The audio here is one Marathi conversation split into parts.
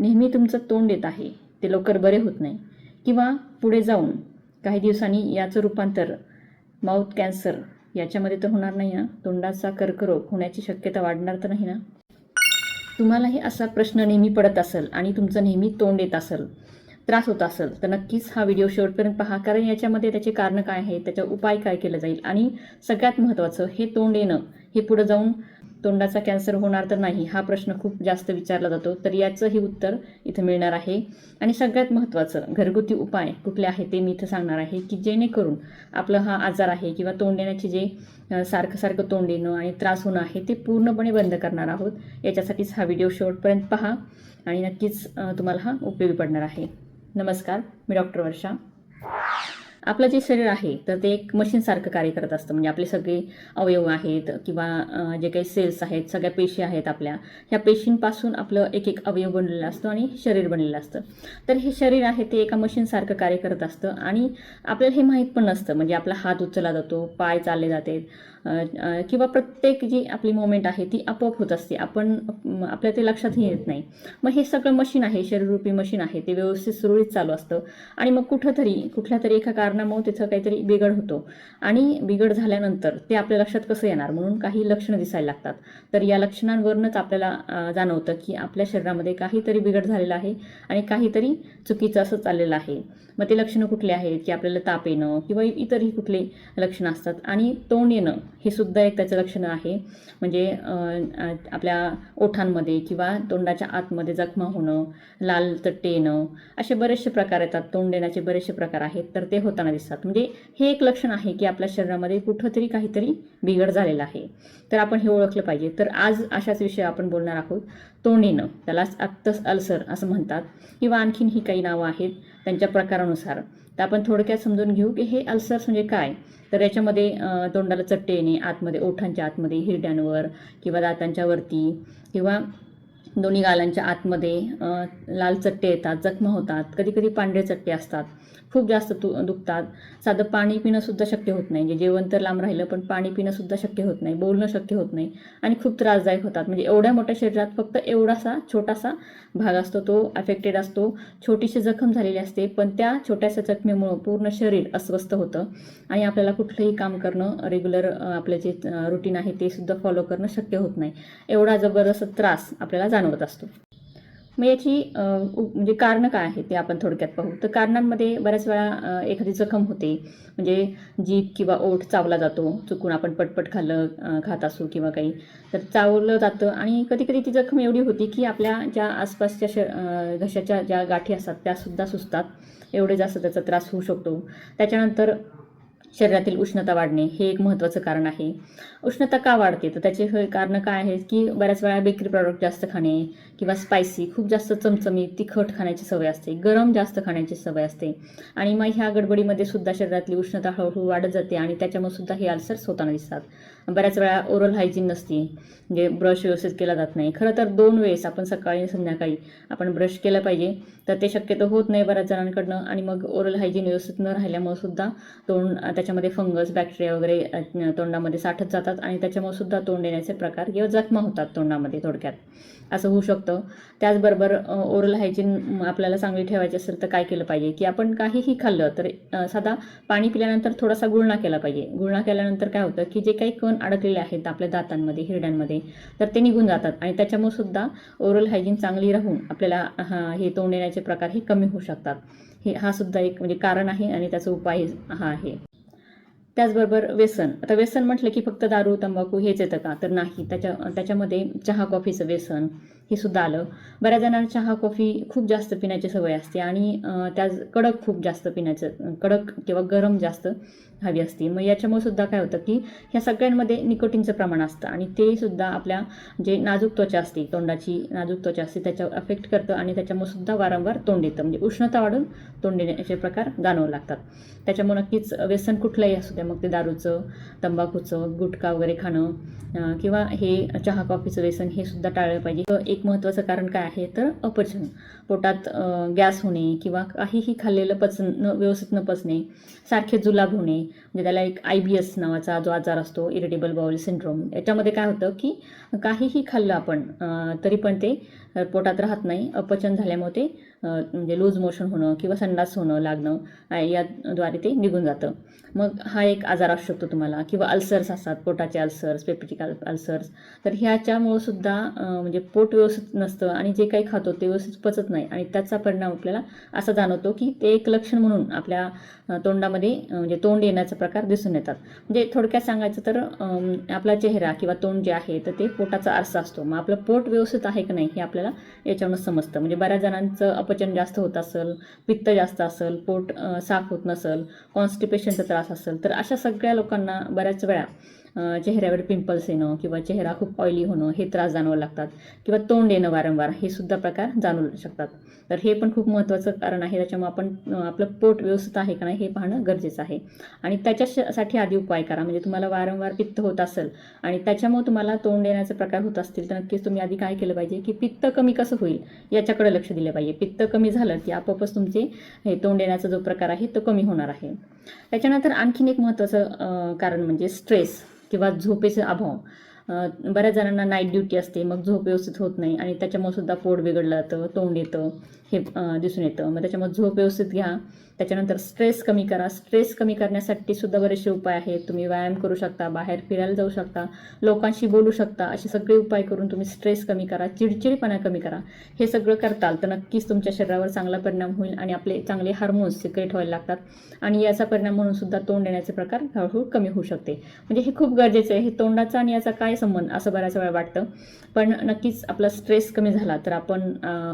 नेहमी तुमचं तोंड येत आहे. ते लवकर बरे होत नाही. किंवा पुढे जाऊन काही दिवसांनी याचं रूपांतर माउथ कॅन्सर याच्यामध्ये तर होणार नाही ना? तोंडाचा कर्करोग होण्याची शक्यता वाढणार तर नाही ना? तुम्हालाही असा प्रश्न नेहमी पडत असेल आणि तुमचं नेहमी तोंड येत असेल त्रास होत असेल तर नक्कीच हा व्हिडिओ शेवटपर्यंत पहा. कारण याच्यामध्ये त्याचे कारण काय आहे? त्याचा उपाय काय केला जाईल? आणि सगळ्यात महत्त्वाचं हे तोंड येणं हे पुढं जाऊन तोंडाचा कॅन्सर होणार तर नाही हा प्रश्न खूप जास्त विचारला जातो. तर याचंही उत्तर इथं मिळणार आहे. आणि सगळ्यात महत्त्वाचं घरगुती उपाय कुठले आहे ते मी इथं सांगणार आहे की जेणेकरून आपलं हा आजार आहे किंवा तोंड येण्याचे जे सारखं सारखं तोंड येणं आणि त्रास होणं आहे ते पूर्णपणे बंद करणार आहोत. याच्यासाठीच हा व्हिडिओ शेवटपर्यंत पहा आणि नक्कीच तुम्हाला हा उपयोगी पडणार आहे. नमस्कार मी डॉक्टर वर्षा. आपलं जे शरीर आहे तर ते एक मशीनसारखं कार्य करत असतं. म्हणजे आपले सगळे अवयव आहेत किंवा जे काही सेल्स आहेत सगळ्या पेशी आहेत आपल्या ह्या पेशींपासून आपलं एक एक अवयव बनलेलं असतं आणि शरीर बनलेलं असतं. तर हे शरीर आहे ते एका मशीनसारखं कार्य करत असतं आणि आपल्याला हे माहीत पण नसतं. म्हणजे आपला हात उचलला जातो पाय चालले जाते किंवा प्रत्येक जी आपली मोमेंट आहे ती आपोआप होत असते. आपण आपल्या ते लक्षातही येत नाही. मग हे सगळं मशीन आहे शरीररूपी मशीन आहे ते व्यवस्थित सुरळीत चालू असतं. आणि मग कुठंतरी कुठल्या तरी एका कारणामुळे तिथं काहीतरी बिघड होतो. आणि बिघड झाल्यानंतर ते आपल्या लक्षात कसं येणार? म्हणून काही लक्षणं दिसायला लागतात. तर या लक्षणांवरूनच आपल्याला जाणवतं की आपल्या शरीरामध्ये काहीतरी बिघड झालेला आहे आणि काहीतरी चुकीचं असं चाललेलं आहे. मग ते लक्षणं कुठले आहेत? की आपल्याला ताप येणं किंवा इतरही कुठले लक्षणं असतात. आणि तोंड येणं. हे सुद्धा एक त्याचं लक्षणं आहे. म्हणजे आपल्या ओठांमध्ये किंवा तोंडाच्या आतमध्ये जखमा होणं लाल चट्टे येणं असे बरेचसे प्रकार येतात. तोंड येण्याचे बरेचसे प्रकार आहेत. तर ते होताना दिसतात. म्हणजे हे एक लक्षण आहे की आपल्या शरीरामध्ये कुठंतरी काहीतरी बिघड झालेला आहे. तर आपण हे ओळखलं पाहिजे. तर आज अशाच विषय आपण बोलणार आहोत. तोंड येणं त्यालाच अक्तस अल्सर असं म्हणतात. किंवा आणखीन ही काही नावं आहेत त्यांच्या प्रकारानुसार. तर आपण थोडक्यात समजून घेऊ की हे अल्सर्स म्हणजे काय? तर याच्यामध्ये तोंडाला चट्टे येणे आतमध्ये ओठांच्या आतमध्ये हिरड्यांवर किंवा दातांच्या वरती किंवा दोन्ही गालांच्या आतमध्ये लाल चट्टे येतात जखमा होतात कधी कधी पांढरे चट्टे असतात. खूप जास्त तु दुखतात. साधं पाणी पिणंसुद्धा शक्य होत नाही. म्हणजे जेवण तर लांब राहिलं पण पाणी पिणंसुद्धा शक्य होत नाही. बोलणं शक्य होत नाही. आणि खूप त्रासदायक होतात. म्हणजे एवढ्या मोठ्या शरीरात फक्त एवढासा छोटासा भाग असतो तो अफेक्टेड असतो. छोटीशी जखम झालेली असते पण त्या छोट्याशा जखमेमुळं पूर्ण शरीर अस्वस्थ होतं. आणि आपल्याला कुठलंही काम करणं रेग्युलर आपलं जे रुटीन आहे ते सुद्धा फॉलो करणं शक्य होत नाही. एवढा जबरदस्त त्रास आपल्याला जाणवत असतो. मग याची म्हणजे कारणं काय आहे ते आपण थोडक्यात पाहू. तर कारणांमध्ये बऱ्याच वेळा एखादी जखम होते. म्हणजे जीभ किंवा ओठ चावला जातो चुकून आपण पटपट खाल्लं खात असू किंवा काही. तर चावलं जातं आणि कधी कधी ती जखम एवढी होती की आपल्या ज्या आसपासच्या श घशाच्या ज्या गाठी असतात त्यासुद्धा सुचतात एवढे जास्त त्याचा त्रास होऊ शकतो. त्याच्यानंतर शरीरातील उष्णता वाढणे हे एक महत्त्वाचं कारण आहे. उष्णता का वाढते? तर त्याचे हे कारणं काय आहेत की बऱ्याच वेळा बेकरी प्रॉडक्ट जास्त खाणे किंवा स्पायसी खूप जास्त चमचमीत तिखट खाण्याची सवय असते गरम जास्त खाण्याची सवय असते. आणि मग ह्या गडबडीमध्ये सुद्धा शरीरातली उष्णता हळूहळू वाढत जाते आणि त्याच्यामुळे सुद्धा हे अल्सर्स होताना दिसतात. बऱ्याच वेळा ओरल हायजीन नसते म्हणजे ब्रश व्यवस्थित केला जात नाही. खरं तर दोन वेळेस आपण सकाळी आणि संध्याकाळी आपण ब्रश केलं पाहिजे तर ते शक्यतो होत नाही बऱ्याच जणांकडनं आणि मग ओरल हायजीन व्यवस्थित न राहिल्यामुळे सुद्धा तोंड त्याच्यामध्ये फंगस बॅक्टेरिया वगैरे तोंडामध्ये साठत जातात आणि त्याच्यामुळे सुद्धा तोंड येण्याचे प्रकार किंवा जखमा होतात तोंडामध्ये थोडक्यात. असं होऊ शकतं. त्याचबरोबर ओरल हायजीन आपल्याला चांगली ठेवायची असेल तर काय केलं पाहिजे? की आपण काहीही खाल्लं तर साधा पाणी पिल्यानंतर थोडासा गुळणा केला पाहिजे. गुळणा केल्यानंतर काय होतं की जे काही कण अडकलेले आहेत आपल्या दातांमध्ये हिरड्यांमध्ये तर ते निघून जातात. आणि त्याच्यामुळे सुद्धा ओरल हायजीन चांगली राहून आपल्याला हा हे तोंड येण्याचे प्रकार हे कमी होऊ शकतात. हे हा सुद्धा एक म्हणजे कारण आहे आणि त्याचा उपाय हा आहे. त्याचबरोबर व्यसन. आता व्यसन म्हटलं की फक्त दारू तंबाखू हेच येतं का? तर नाही. त्याच्या त्याच्यामध्ये चहा कॉफीचं व्यसन हे सुद्धा आलं. बऱ्याच जणांना चहा कॉफी खूप जास्त पिण्याची सवय असते आणि त्याच त्या कडक खूप जास्त पिण्याचं कडक किंवा गरम जास्त हवी असते. मग याच्यामुळे सुद्धा काय होतं की ह्या सगळ्यांमध्ये निकोटीनचं प्रमाण असतं आणि ते सुद्धा आपल्या जे नाजूक त्वचा असते तोंडाची नाजूक त्वचा असते त्याच्यावर अफेक्ट करतं आणि त्याच्यामुळे सुद्धा वारंवार तोंड येतं. म्हणजे उष्णता वाढून तोंड येण्याचे प्रकार जाणवू लागतात. त्याच्यामुळे नक्कीच व्यसन कुठलंही असू द्या मग ते दारूचं तंबाखूचं गुटखा वगैरे खाणं किंवा हे चहा कॉफीचं व्यसन हे सुद्धा टाळलं पाहिजे. एक महत्त्वाचं कारण काय आहे? तर अपचन. पोटात गॅस होणे किंवा काहीही खाल्लेलं पचन न व्यवस्थित न पचणे सारखे जुलाब होणे म्हणजे त्याला एक आय बी एस नावाचा जो आजार असतो इरिटेबल बाउल सिंड्रोम याच्यामध्ये काय होतं की काहीही खाल्लं आपण तरी पण ते पोटात राहत नाही. अपचन झाल्यामुळे ते म्हणजे लूज मोशन होणं किंवा संडास होणं लागणं याद्वारे ते निघून जातं. मग हा एक आजार असू शकतो तुम्हाला किंवा अल्सर्स असतात पोटाचे अल्सर्स पेप्टिक अल्सर्स. तर ह्याच्यामुळं सुद्धा म्हणजे पोट व्यवस्थित नसतं आणि जे काही खातो ते व्यवस्थित पचत नाही. आणि त्याचा परिणाम आपल्याला असा जाणवतो की ते एक लक्षण म्हणून आपल्या तोंडामध्ये म्हणजे तोंड येण्याचा प्रकार दिसून येतात. म्हणजे थोडक्यात सांगायचं तर आपला चेहरा किंवा तोंड जे आहे तर ते पोटाचा आरसा असतो. मग आपलं पोट व्यवस्थित आहे की नाही हे आपल्याला याच्यावरून समजतं. म्हणजे बऱ्याच जणांचं अपचन जास्त होत असेल पित्त जास्त असेल पोट साफ होत नसेल कॉन्स्टिपेशनचा त्रास असेल तर अशा सगळ्या लोकांना बऱ्याच वेळा चेहऱ्यावर पिंपल्स येणं किंवा चेहरा खूप ऑइली होणं हे त्रास जाणवू लागतात किंवा तोंड येणं वारंवार हे सुद्धा प्रकार जाणवू शकतात. तर हे पण खूप महत्त्वाचं कारण आहे. त्याच्यामुळे आपण आपलं पोट व्यवस्थित आहे का नाही हे पाहणं गरजेचं आहे. आणि त्याच्यासाठी आधी उपाय करा. म्हणजे तुम्हाला वारंवार पित्त होत असेल आणि त्याच्यामुळे तुम्हाला तोंड येण्याचे प्रकार होत असतील तर नक्कीच तुम्ही आधी काय केलं पाहिजे की पित्त कमी कसं होईल याच्याकडे लक्ष दिलं पाहिजे. पित्त कमी झालं की आपोआपच तुमचे हे तोंड येण्याचा जो प्रकार आहे तो कमी होणार आहे. त्याच्यानंतर आणखीन एक महत्त्वाचं कारण म्हणजे स्ट्रेस किंवा झोपेचा अभाव. बऱ्याच जणांना नाईट ड्युटी असते मग झोप व्यवस्थित होत नाही आणि त्याच्यामुळे सुद्धा पोट बिघडलं जातं तोंड येतं हे दिसून येतं. मग त्याच्यामुळे झोप व्यवस्थित घ्या. त्याच्यानंतर स्ट्रेस कमी करा. स्ट्रेस कमी करण्यासाठी सुद्धा बरेचसे उपाय आहेत. तुम्ही व्यायाम करू शकता बाहेर फिरायला जाऊ शकता लोकांशी बोलू शकता असे सगळे उपाय करून तुम्ही स्ट्रेस कमी करा चिडचिडपणा कमी करा. हे सगळं करताल तर नक्कीच तुमच्या शरीरावर चांगला परिणाम होईल आणि आपले चांगले हार्मोन्स सिक्रेट व्हायला लागतात. आणि याचा परिणाम म्हणून सुद्धा तोंड येण्याचे प्रकार हळूहळू कमी होऊ शकते. म्हणजे हे खूप गरजेचं आहे. हे तोंडाचा आणि याचा काय संबंध असं बऱ्याच वेळा वाटतं. पण नक्कीच आपला स्ट्रेस कमी झाला तर आपण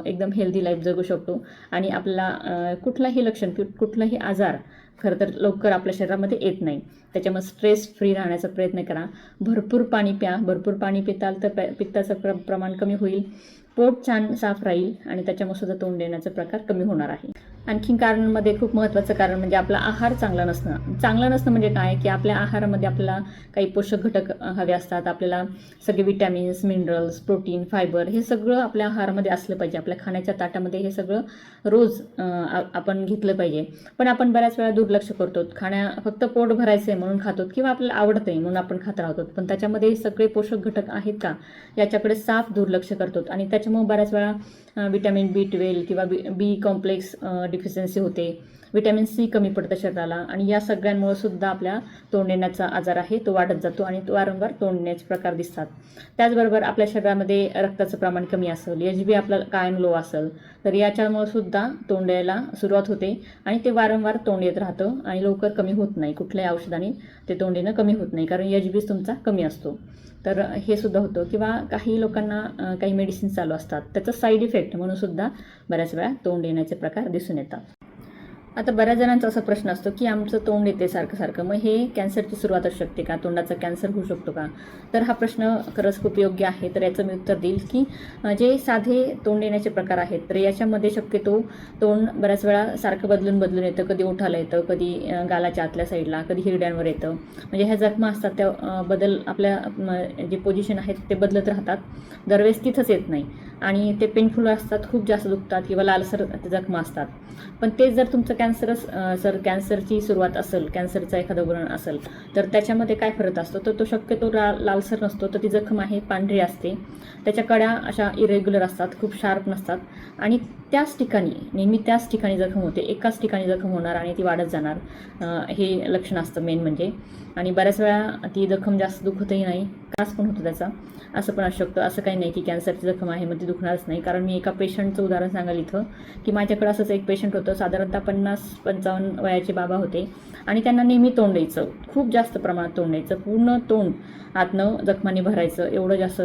एकदम हेल्दी लाईफ जगू शकतो. आणि आपला कुठलाही लक्षण कुठलाही आजार खरं तर लवकर आपल्या शरीरामध्ये येत नाही. त्याच्यामुळे स्ट्रेस फ्री राहण्याचा प्रयत्न करा. भरपूर पाणी प्या. भरपूर पाणी पिताल तर पित्ताचं प्र प्रमाण कमी होईल. पोट छान साफ राहील आणि त्याच्यामुळे सुद्धा तोंड देण्याचा प्रकार कमी होणार आहे. आणखीन कारणमध्ये खूप महत्त्वाचं कारण म्हणजे आपला आहार चांगला नसणं. चांगलं नसणं म्हणजे काय? की आपल्या आहारामध्ये आपल्याला काही पोषक घटक हवे असतात. आपल्याला सगळे विटॅमिन्स मिनरल्स प्रोटीन फायबर हे सगळं आपल्या आहारामध्ये असलं पाहिजे. आपल्या खाण्याच्या ताटामध्ये हे सगळं रोज आपण घेतलं पाहिजे. पण आपण बऱ्याच वेळा दुर्लक्ष करतो. खाण्या फक्त पोट भरायचं आहे म्हणून खातो किंवा आपल्याला आवडतं आहे म्हणून आपण खात राहतो. पण त्याच्यामध्ये सगळे पोषक घटक आहेत का? याच्याकडे साफ दुर्लक्ष करतो. आणि त्याच्यामुळे बऱ्याच वेळा विटॅमिन बी ट्वेल्व किंवा बी बी कॉम्प्लेक्स डिफिशियन्सी होते. विटॅमिन सी कमी पडतं शरीराला आणि या सगळ्यांमुळे सुद्धा आपल्या तोंडण्याचा आजार आहे तो वाढत जातो आणि तो वारंवार तोंडण्याचे प्रकार दिसतात. त्याचबरोबर आपल्या शरीरामध्ये रक्ताचं प्रमाण कमी असेल एच बी आपला कायम लो असेल तर याच्यामुळे सुद्धा तोंडायला सुरुवात होते आणि ते वारंवार तोंड येत राहतं आणि लवकर कमी होत नाही. कुठल्याही औषधाने ते तोंड येणं कमी होत नाही कारण एच बी तुमचा कमी असतो. तर हे सुद्धा होतं. किंवा काही लोकांना काही मेडिसिन चालू असतात. त्याचा साईड इफेक्ट म्हणून सुद्धा बऱ्याच वेळा तोंड येण्याचे प्रकार दिसून येतात. आता बऱ्याच जणांचा असा प्रश्न असतो की आमचं तोंड येते सारखं सारखं. मग हे कॅन्सरची सुरुवात असू शकते का? तोंडाचा कॅन्सर होऊ शकतो का? तर हा प्रश्न खरंच खूप योग्य आहे. तर याचं मी उत्तर देईल की जे साधे तोंड येण्याचे प्रकार आहेत तर याच्यामध्ये शक्यतो तोंड बऱ्याच वेळा सारखं बदलून बदलून येतं. कधी ओठाला येतं कधी गालाच्या आतल्या साईडला कधी हिरड्यांवर येतं. म्हणजे ह्या जखमा असतात त्या बदल आपल्या जे पोझिशन आहेत ते बदलत राहतात. दरवेळेस तिथंच येत नाही. आणि ते पेनफुल असतात खूप जास्त दुखतात किंवा लालसर जखमा असतात. पण तेच जर तुमचं कॅन्सरच सर कॅन्सरची सुरुवात असेल कॅन्सरचा एखादं वरण असेल तर त्याच्यामध्ये काय फरक असतो? तर तो शक्यतो ला लालसर नसतो तर ती जखम आहे पांढरी असते. त्याच्या कड्या अशा इरेग्युलर असतात खूप शार्प नसतात. आणि त्याच ठिकाणी नेहमी त्याच ठिकाणी जखम होते एकाच ठिकाणी जखम होणार आणि ती वाढत जाणार. हे लक्षण असतं मेन म्हणजे. आणि बऱ्याच वेळा ती जखम जास्त दुखतही नाही. त्रास पण होतो त्याचा. असं पण असू शकतं. असं काही नाही की कॅन्सरची जखम आहे मग ती दुखणारच नाही. कारण मी एका पेशंटचं उदाहरण सांगाल इथं की माझ्याकडं असंच एक पेशंट होतं. साधारणतः पन्नास पंचावन्न वयाचे बाबा होते. आणि त्यांना नेहमी तोंड द्यायचं. खूप जास्त प्रमाणात तोंड द्यायचं. पूर्ण तोंड आतनं जखमाने भरायचं. एवढं जास्त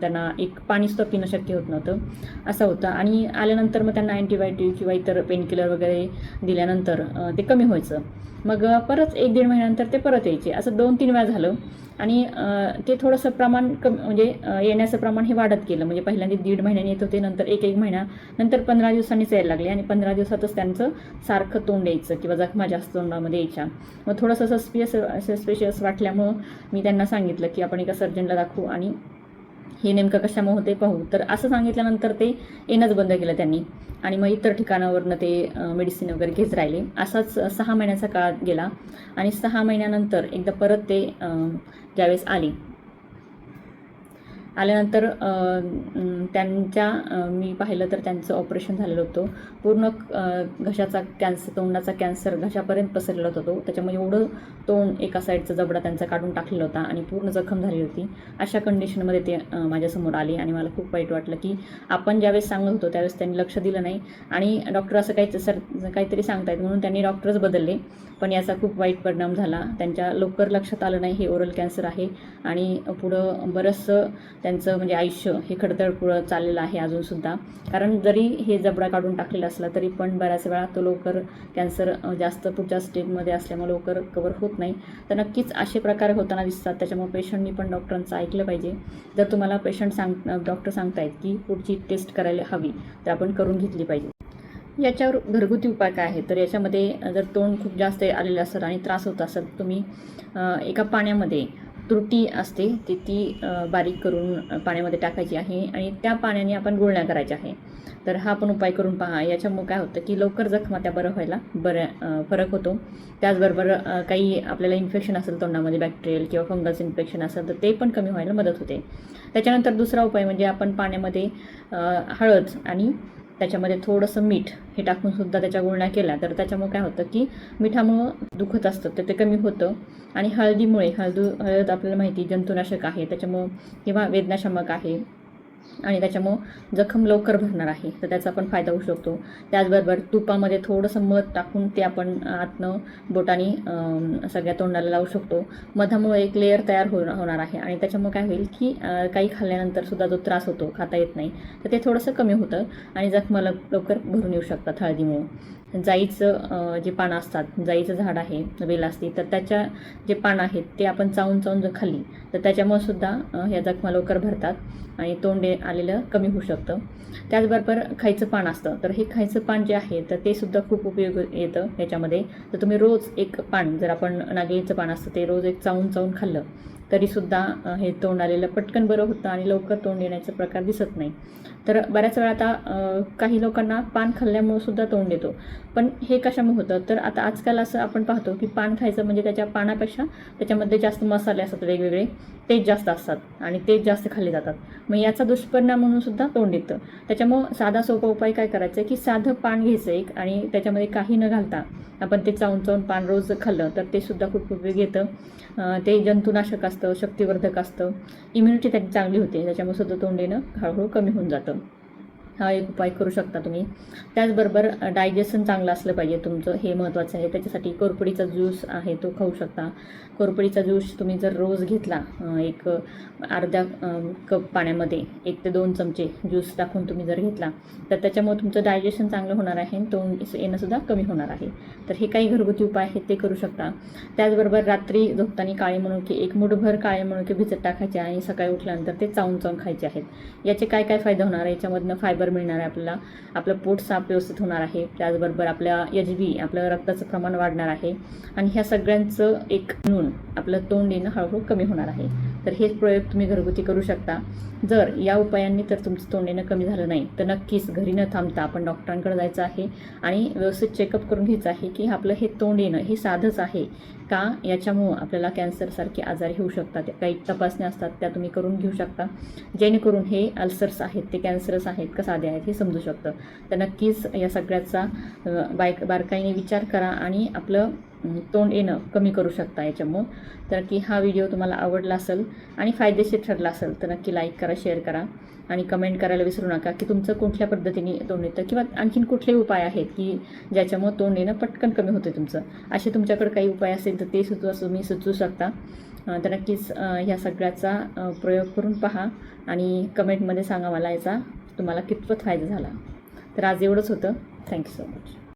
त्यांना एक पाणीसुद्धा पिणं शक्य होत नव्हतं. असं होतं. आणि आल्यानंतर मग त्यांना अँटीबायोटिक किंवा इतर पेनकिलर वगैरे दिल्यानंतर ते कमी व्हायचं. मग परत एक दीड महिन्यानंतर ते परत यायचे. असं दोन तीन वेळा झालं. आणि ते थोडंसं प्रमाण कम म्हणजे येण्याचं प्रमाण हे वाढत गेलं. म्हणजे पहिल्यांदा दीड महिन्याने येत होते नंतर एक एक महिना नंतर पंधरा दिवसांनीच यायला लागले आणि पंधरा दिवसातच त्यांचं सारखं तोंड यायचं किंवा जखमा जास्त तोंडामध्ये यायच्या. मग थोडंसं सस्पियस सस्पिशियस वाटल्यामुळं मी त्यांना सांगितलं की आपण एका सर्जनला दाखवू आणि हे नेमकं कशामुळे होते पाहू. तर असं सांगितल्यानंतर ते येणंच बंद केलं त्यांनी. आणि मग इतर ठिकाणावरनं ते मेडिसिन वगैरे घेत राहिले. असाच सहा महिन्याचा काळ गेला. आणि सहा महिन्यानंतर एकदा परत ते ज्यावेळेस आले आल्यानंतर त्यांच्या मी पाहिलं तर त्यांचं ऑपरेशन झालेलं होतं. पूर्ण घशाचा कॅन्सर तोंडाचा कॅन्सर घशापर्यंत पसरलेला होता तो. त्याच्यामुळे एवढं तोंड एका साईडचा जबडा त्यांचा काढून टाकलेला होता आणि पूर्ण जखम झाली होती. अशा कंडिशनमध्ये ते माझ्यासमोर आले आणि मला खूप वाईट वाटलं की आपण ज्यावेळेस सांगत होतो त्यावेळेस त्यांनी लक्ष दिलं नाही. आणि डॉक्टर असं काही सर काहीतरी सांगतायत म्हणून त्यांनी डॉक्टरच बदलले. पण याचा खूप वाईट परिणाम झाला. त्यांच्या लवकर लक्षात आलं नाही हे ओरल कॅन्सर आहे. आणि पुढं बरंचसं त्यांचं म्हणजे आयुष्य हे खडतळपुळं चाललेलं आहे अजूनसुद्धा कारण जरी हे जबडा काढून टाकलेला असला तरी पण बऱ्याच वेळा तो लवकर कॅन्सर जास्त पुढच्या स्टेजमध्ये असल्यामुळे लवकर कवर होत नाही. तर नक्कीच असे प्रकार होताना दिसतात. त्याच्यामुळे पेशंटनी पण डॉक्टरांचं ऐकलं पाहिजे. जर तुम्हाला पेशंट सांग डॉक्टर सांगतायत की पुढची टेस्ट करायला हवी तर आपण करून घेतली पाहिजे. याच्यावर घरगुती उपाय काय आहे तर याच्यामध्ये जर तोंड खूप जास्त आलेलं असेल आणि त्रास होत असेल तुम्ही एका पाण्यामध्ये त्रुटी असते ती ती बारीक करून पाण्यामध्ये टाकायची आहे आणि त्या पाण्याने आपण गुळण्या करायच्या आहे. तर हा आपण उपाय करून पहा. याच्यामुळे काय होतं की लवकर जखमा त्या बरं व्हायला बऱ्या फरक होतो. त्याचबरोबर काही आपल्याला इन्फेक्शन असेल तोंडामध्ये बॅक्टेरियल किंवा फंगस इन्फेक्शन असेल तर ते पण कमी व्हायला मदत होते. त्याच्यानंतर दुसरा उपाय म्हणजे आपण पाण्यामध्ये हळद आणि त्याच्यामध्ये थोडंसं मीठ हे टाकून सुद्धा त्याच्या गुळण्या केल्या. तर त्याच्यामुळे काय होतं की मिठामुळं दुखत असतं तर ते कमी होतं. आणि हळदीमुळे हळद हळद आपल्याला माहिती जंतुनाशक आहे. त्याच्यामुळं किंवा वेदनाशमक आहे. आणि त्याच्यामुळं जखम लवकर भरणार आहे. तर त्याचा पण फायदा होऊ शकतो. त्याचबरोबर तुपामध्ये थोडंसं मध टाकून ते आपण आतनं बोटाने सगळ्या तोंडाला लावू शकतो. मधामुळे एक लेअर तयार हो होणार आहे. आणि त्याच्यामुळे काय होईल की काही खाल्ल्यानंतर सुद्धा जो त्रास होतो खाता येत नाही. तर ते थोडंसं कमी होतं आणि जखमा लव- लवकर भरून येऊ शकतात हळदीमुळं. जाईचं जे पानं असतात जाईचं झाड आहे वेल असते तर त्याच्या जे पानं आहेत ते आपण चावून चावून जर खाल्ली तर त्याच्यामुळे सुद्धा ह्या जखमा लवकर भरतात आणि तोंडे आलेलं कमी होऊ शकतं. त्याचबरोबर खायचं पान असतं तर हे खायचं पान जे आहे तर ते सुद्धा खूप उपयोग येतं याच्यामध्ये तर तुम्ही रोज एक पान जर आपण नागलीचं पान असतं ते रोज एक चावून चावून खाल्लं तरीसुद्धा हे तोंड आलेलं पटकन बरं होतं आणि लवकर तोंड येण्याचा प्रकार दिसत नाही. तर बऱ्याच वेळा आता काही लोकांना पान खाल्ल्यामुळे सुद्धा तोंड येतो. पण हे कशामुळे होतं? तर आता आजकाल असं आपण पाहतो की पान खायचं म्हणजे त्याच्या पानापेक्षा त्याच्यामध्ये जास्त मसाले असतात वेगवेगळे तेच जास्त असतात आणि तेच जास्त खाल्ले जातात. मग याचा दुष्परिणाम म्हणून सुद्धा तोंड येतं. त्याच्यामुळं साधा सोपा उपाय काय करायचं आहे की साधं पान घ्यायचं एक आणि त्याच्यामध्ये काही न घालता आपण ते चावून चावून पान रोज खाल्लं तर ते सुद्धा खूप उपयोग येतं. ते जंतुनाशक असतं शक्तिवर्धक असतं. इम्युनिटी त्याची चांगली होते त्याच्यामुळे सुद्धा तोंड येणं हळूहळू कमी होऊन जातं. हा एक उपाय करू शकता तुम्ही. त्याचबरोबर डायजेशन चांगलं असलं पाहिजे तुमचं हे महत्त्वाचं आहे. त्याच्यासाठी कोरपडीचा ज्यूस आहे तो खाऊ शकता. कोरपडीचा ज्यूस तुम्ही जर रोज घेतला एक अर्ध्या कप पाण्यामध्ये एक ते दोन चमचे ज्यूस टाकून तुम्ही जर घेतला तर त्याच्यामुळे तुमचं डायजेशन चांगलं होणार आहे आणि तोंड येणंसुद्धा कमी होणार आहे. तर हे काही घरगुती उपाय आहेत ते करू शकता. त्याचबरोबर रात्री झोपताना काळे मनुके एक मुठभर काळे मनुके भिजत टाकायचे आणि सकाळी उठल्यानंतर ते चावून चावून खायचे आहेत. याचे काय काय फायदा होणार? आहे याच्यामधनं फायबर मिळणार आहे आपल्याला. आपलं पोट साफ व्यवस्थित होणार आहे. त्याचबरोबर आपल्या एच बी आपलं रक्ताचं प्रमाण वाढणार आहे. आणि ह्या सगळ्यांचं एक मिळून आपलं तोंड येणं हळूहळू कमी होणार आहे. तर हेच प्रयोग तुम्ही घरगुती करू शकता. जर या उपायांनी तर तुमचं तोंड येणं कमी झालं नाही. तर नक्कीच घरी न थांबता आपण डॉक्टरांकडे जायचं आहे आणि व्यवस्थित चेकअप करून घ्यायचं आहे की आपलं हे तोंड येणं हे साधंच आहे. का? याच्यामुळं आपल्याला कॅन्सरसारखे आजार होऊ शकतात. काही तपासण्या असतात त्या तुम्ही करून घेऊ शकता. जेणेकरून हे अल्सर्स आहेत ते कॅन्सरस आहेत का साधे आहेत हे समजू शकतं. तर नक्कीच या सगळ्याचा बायक बारकाईने विचार करा आणि आपलं म्हणजे तोंड येणं कमी करू शकता याच्यामुळं. तर की हा व्हिडिओ तुम्हाला आवडला असेल आणि फायदेशीर ठरला असेल तर नक्की लाईक करा शेअर करा आणि कमेंट करायला विसरू नका की तुमचं कुठल्या पद्धतीने तोंड येतं किंवा आणखीन कुठले उपाय आहेत की ज्याच्यामुळं तोंड येणं पटकन कमी होतं तुमचं. असे तुमच्याकडे काही उपाय असेल तर ते सुचवा तुम्ही सुचवू शकता. तर नक्कीच ह्या सगळ्याचा प्रयोग करून पहा आणि कमेंटमध्ये सांगा मला याचा तुम्हाला कितपत फायदा झाला. तर आज एवढंच होतं. Thank you so much